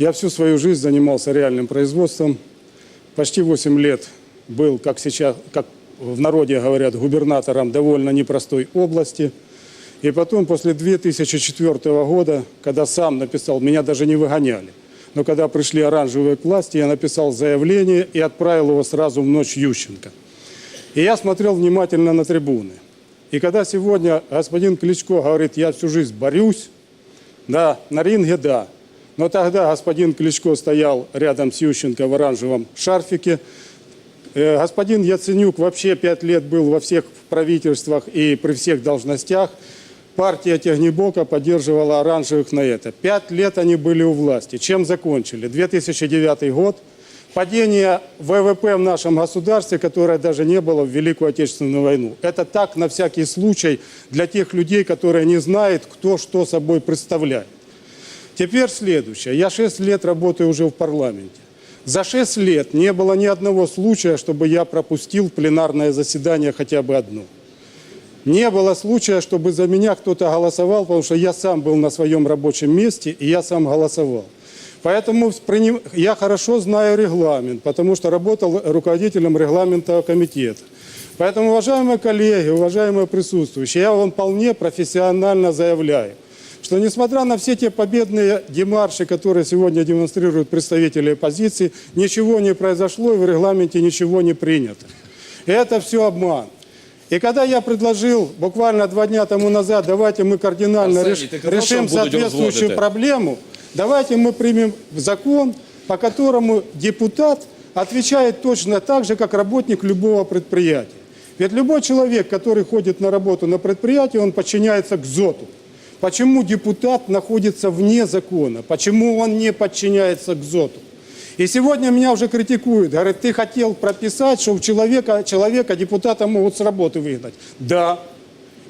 Я всю свою жизнь занимался реальным производством. Почти 8 лет был, как сейчас, как в народе говорят, губернатором довольно непростой области. И потом, после 2004 года, когда сам написал, меня даже не выгоняли, но когда пришли оранжевые к власти, я написал заявление и отправил его сразу в ночь Ющенко. И я смотрел внимательно на трибуны. И когда сегодня господин Кличко говорит, я всю жизнь борюсь, да, на ринге да. Но тогда господин Кличко стоял рядом с Ющенко в оранжевом шарфике. Э, Господин Яценюк вообще пять лет был во всех правительствах и при всех должностях. Партия Тягнебока поддерживала оранжевых на это. Пять лет они были у власти. Чем закончили? 2009 год. Падение ВВП в нашем государстве, которое даже не было в Великую Отечественную войну. Это так, на всякий случай, для тех людей, которые не знают, кто что собой представляет. Теперь следующее. Я 6 лет работаю уже в парламенте. За 6 лет не было ни одного случая, чтобы я пропустил пленарное заседание хотя бы одно. Не было случая, чтобы за меня кто-то голосовал, потому что я сам был на своем рабочем месте, и я сам голосовал. Поэтому я хорошо знаю регламент, потому что работал руководителем регламентного комитета. Поэтому, уважаемые коллеги, уважаемые присутствующие, я вам вполне профессионально заявляю, что несмотря на все те победные демарши, которые сегодня демонстрируют представители оппозиции, ничего не произошло и в регламенте ничего не принято. И это все обман. И когда я предложил буквально два дня тому назад, давайте мы кардинально Арсений, реш- решим соответствующую разводити? проблему, давайте мы примем закон, по которому депутат отвечает точно так же, как работник любого предприятия. Ведь любой человек, который ходит на работу на предприятии, он подчиняется к ЗОТу. Почему депутат находится вне закона? Почему он не подчиняется к ЗОТу? И сегодня меня уже критикуют. Говорят, ты хотел прописать, что у человека, человека депутата могут с работы выгнать. Да.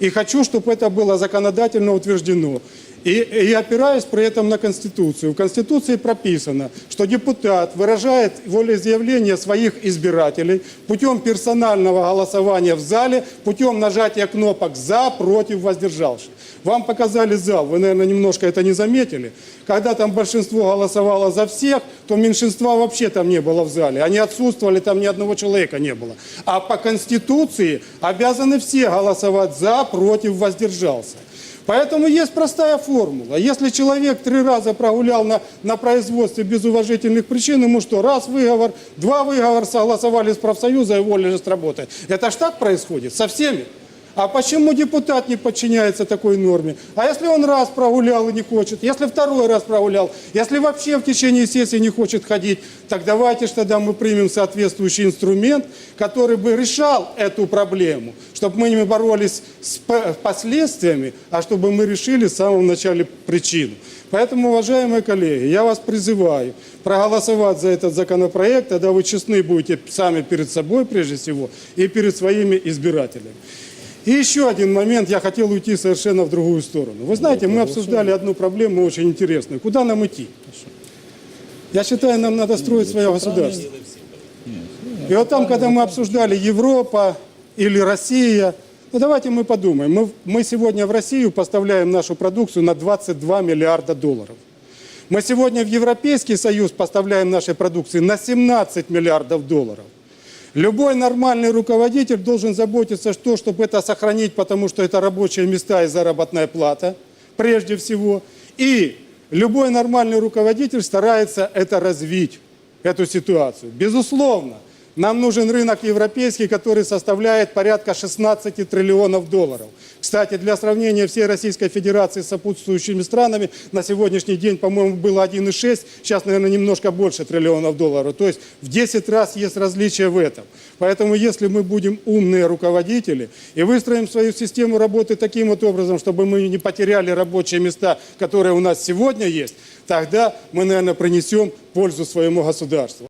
И хочу, чтобы это было законодательно утверждено. И, и опираюсь при этом на Конституцию. В Конституции прописано, что депутат выражает волеизъявление своих избирателей путем персонального голосования в зале, путем нажатия кнопок «за», «против», «воздержался». Вам показали зал, вы, наверное, немножко это не заметили. Когда там большинство голосовало за всех, то меньшинства вообще там не было в зале. Они отсутствовали, там ни одного человека не было. А по Конституции обязаны все голосовать за, против, воздержался. Поэтому есть простая формула. Если человек три раза прогулял на, на производстве без уважительных причин, ему что, раз выговор, два выговора, согласовали с профсоюзом и уволили с работы. Это ж так происходит со всеми. А почему депутат не подчиняется такой норме? А если он раз прогулял и не хочет, если второй раз прогулял, если вообще в течение сессии не хочет ходить, так давайте ж тогда мы примем соответствующий инструмент, который бы решал эту проблему, чтобы мы не боролись с п- последствиями, а чтобы мы решили в самом начале причину. Поэтому, уважаемые коллеги, я вас призываю проголосовать за этот законопроект, тогда вы честны будете сами перед собой прежде всего и перед своими избирателями. И еще один момент, я хотел уйти совершенно в другую сторону. Вы знаете, мы обсуждали одну проблему очень интересную. Куда нам идти? Я считаю, нам надо строить свое государство. И вот там, когда мы обсуждали Европа или Россия, ну давайте мы подумаем. Мы, мы сегодня в Россию поставляем нашу продукцию на 22 миллиарда долларов. Мы сегодня в Европейский Союз поставляем нашей продукции на 17 миллиардов долларов. Любой нормальный руководитель должен заботиться, что, чтобы это сохранить, потому что это рабочие места и заработная плата, прежде всего. И любой нормальный руководитель старается это развить, эту ситуацию. Безусловно, нам нужен рынок европейский, который составляет порядка 16 триллионов долларов. Кстати, для сравнения всей Российской Федерации с сопутствующими странами на сегодняшний день, по-моему, было 1,6, сейчас, наверное, немножко больше триллионов долларов. То есть в 10 раз есть различия в этом. Поэтому если мы будем умные руководители и выстроим свою систему работы таким вот образом, чтобы мы не потеряли рабочие места, которые у нас сегодня есть, тогда мы, наверное, принесем пользу своему государству.